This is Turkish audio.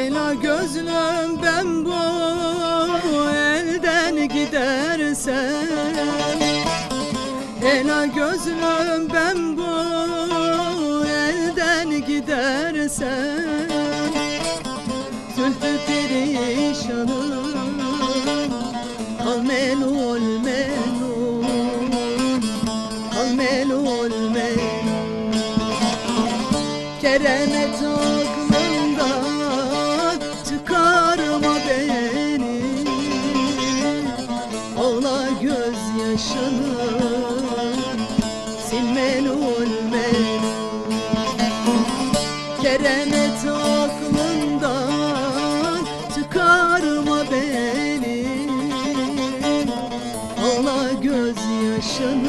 Leyla gözlüm ben bu elden gidersen Leyla gözlüm ben bu elden gidersen Zülfü perişanım Kal melul melul Kal melul melul Keremet ol Ağla gözyaşını Silmen ölmen. Kerem et aklından Çıkarma beni. Ağla gözyaşını